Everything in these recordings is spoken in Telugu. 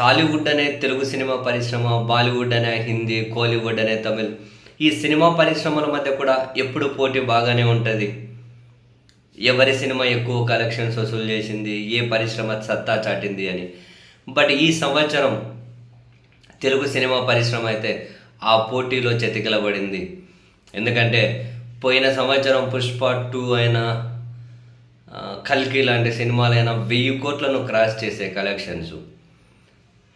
టాలీవుడ్ అనే తెలుగు సినిమా పరిశ్రమ బాలీవుడ్ అనే హిందీ కోలీవుడ్ అనే తమిళ్ ఈ సినిమా పరిశ్రమల మధ్య కూడా ఎప్పుడు పోటీ బాగానే ఉంటుంది. ఎవరి సినిమా ఎక్కువ కలెక్షన్స్ వసూలు చేసింది ఏ పరిశ్రమ సత్తా చాటింది అని. బట్ ఈ సంవత్సరం తెలుగు సినిమా పరిశ్రమ అయితే ఆ పోటీలో చెతికిలబడింది. ఎందుకంటే పోయిన సంవత్సరం పుష్ప టూ అయినా కల్కి లాంటి సినిమాలైనా వెయ్యి కోట్లను క్రాస్ చేసే కలెక్షన్స్.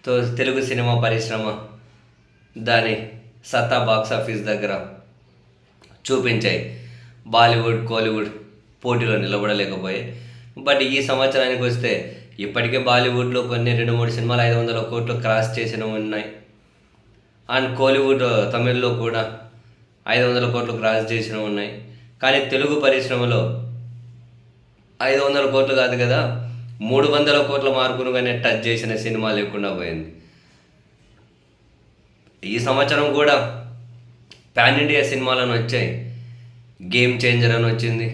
తెలుగు సినిమా పరిశ్రమ దాని సత్తా బాక్స్ ఆఫీస్ దగ్గర చూపించాయి. బాలీవుడ్ కోలీవుడ్ పోటీలో నిలబడలేకపోయాయి. బట్ ఈ సంవత్సరానికి వస్తే ఇప్పటికే బాలీవుడ్లో కొన్ని రెండు మూడు సినిమాలు ఐదు వందల కోట్లు క్రాస్ చేసినవి ఉన్నాయి. అండ్ కోలీవుడ్ తమిళ్ళో కూడా ఐదు వందల కోట్లు క్రాస్ చేసినవి ఉన్నాయి. కానీ తెలుగు పరిశ్రమలో ఐదు వందల కోట్లు కాదు కదా మూడు వందల కోట్ల మార్కును కానీ టచ్ చేసిన సినిమా లేకుండా పోయింది. ఈ సంవత్సరం కూడా పాన్ ఇండియా సినిమాలను వచ్చాయి. గేమ్ చేంజర్ అని వచ్చింది.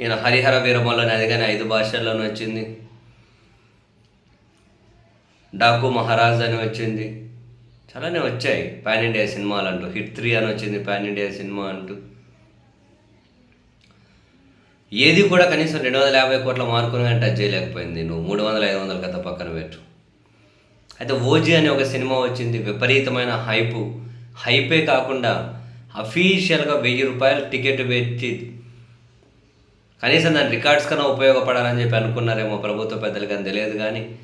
ఈయన హరిహర వీరమల్లని అది కానీ ఐదు భాషల్లోనే వచ్చింది. డాకు మహారాజ్ అని వచ్చింది. చాలానే వచ్చాయి. పాన్ ఇండియా సినిమాలు అంటూ హిట్ త్రీ అని వచ్చింది పాన్ ఇండియా సినిమా అంటూ. ఏది కూడా కనీసం రెండు వందల యాభై కోట్ల మార్కును కానీ టచ్ చేయలేకపోయింది. నువ్వు మూడు వందల ఐదు వందల కథ పక్కన పెట్టు. అయితే ఓజీ అనే ఒక సినిమా వచ్చింది. విపరీతమైన హైపు. హైపే కాకుండా అఫీషియల్గా వెయ్యి రూపాయలు టికెట్ పెట్టి కనీసం దాని రికార్డ్స్ కన్నా ఉపయోగపడాలని చెప్పి అనుకున్నారేమో ప్రభుత్వ పెద్దలు కానీ తెలియదు కానీ.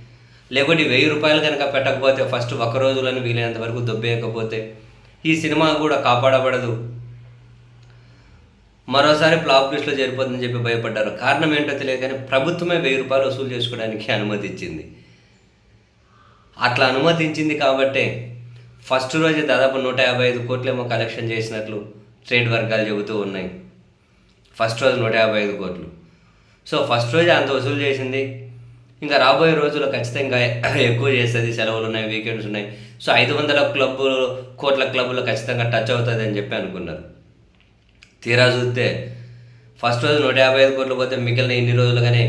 లేకపోతే వెయ్యి రూపాయలు కనుక పెట్టకపోతే ఫస్ట్ ఒక రోజులను వీలైనంత వరకు దొబ్బేయకపోతే ఈ సినిమా కూడా కాపాడబడదు. మరోసారి ఫ్లాప్ లిస్ట్లో చేరిపోతుందని చెప్పి భయపడ్డారు. కారణం ఏంటో తెలియదు కానీ ప్రభుత్వమే వెయ్యి రూపాయలు వసూలు చేసుకోవడానికి అనుమతి ఇచ్చింది అట్లా అనుమతించింది కాబట్టే ఫస్ట్ రోజే దాదాపు నూట యాభై ఐదు కోట్లేమో కలెక్షన్ చేసినట్లు ట్రేడ్ వర్గాలు చెబుతూ ఉన్నాయి. ఫస్ట్ రోజు నూట యాభై ఐదు కోట్లు. సో ఫస్ట్ రోజే అంత వసూలు చేసింది. ఇంకా రాబోయే రోజుల్లో ఖచ్చితంగా ఎక్కువ చేస్తుంది సెలవులు ఉన్నాయి వీకెండ్స్ ఉన్నాయి. సో ఐదు వందల క్లబ్బు కోట్ల క్లబ్బులు ఖచ్చితంగా టచ్ అవుతుంది అని చెప్పి అనుకున్నారు. తీరా చూస్తే ఫస్ట్ రోజు నూట యాభై ఐదు కోట్లు పోతే మిగిలిన ఇన్ని రోజులుగానే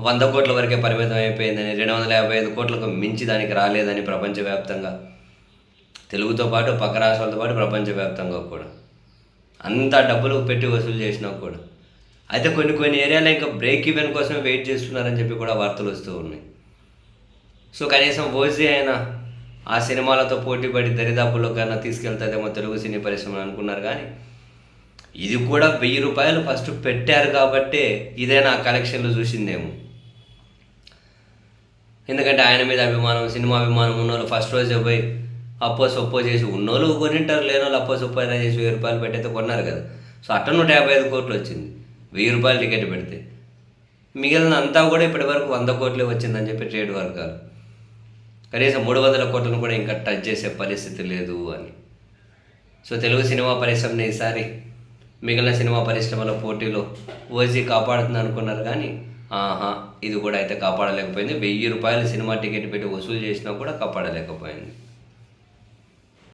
వంద కోట్ల వరకే పరిమితం అయిపోయిందని రెండు వందల యాభై ఐదు కోట్లకు మించి దానికి రాలేదని ప్రపంచవ్యాప్తంగా. తెలుగుతో పాటు పక్క రాష్ట్రాలతో పాటు ప్రపంచవ్యాప్తంగా కూడా. అంత డబ్బులు పెట్టి వసూలు చేసినా కూడా. అయితే కొన్ని కొన్ని ఏరియాలో ఇంకా బ్రేక్ ఈవెన్ కోసమే వెయిట్ చేస్తున్నారని చెప్పి కూడా వార్తలు వస్తూ ఉన్నాయి. సో కనీసం ఓజీ అయినా ఆ సినిమాలతో పోటీ పడి దరిదాపుల్లో కన్నా తీసుకెళ్తుందేమో తెలుగు సినీ పరిశ్రమ అనుకున్నారు కానీ ఇది కూడా వెయ్యి రూపాయలు ఫస్ట్ పెట్టారు కాబట్టే ఇదైనా కలెక్షన్లు చూసిందేమో. ఎందుకంటే ఆయన మీద అభిమానం సినిమా అభిమానం ఉన్నోళ్ళు ఫస్ట్ రోజే పోయి అప్పో సొప్పో చేసి ఉన్నోళ్ళు కొనింటారు లేని వాళ్ళు అప్పో సొప్పో అయినా చేసి వెయ్యి రూపాయలు పెట్టయితే కొన్నారు కదా. సో అట్ట నూట యాభై ఐదు కోట్లు వచ్చింది. వెయ్యి రూపాయలు టికెట్ పెడితే. మిగిలిన అంతా కూడా ఇప్పటి వరకు వంద కోట్లే వచ్చిందని చెప్పి ట్రేడ్ వర్గాలు. కనీసం మూడు వందల కోట్లను కూడా ఇంకా టచ్ చేసే పరిస్థితి లేదు అని. సో తెలుగు సినిమా పరిశ్రమని ఈసారి మిగిలిన సినిమా పరిశ్రమల పోటీలో ఓజీ కాపాడుతుంది అనుకున్నారు కానీ ఆహా ఇది కూడా అయితే కాపాడలేకపోయింది. వెయ్యి రూపాయలు సినిమా టికెట్ పెట్టి వసూలు చేసినా కూడా కాపాడలేకపోయింది.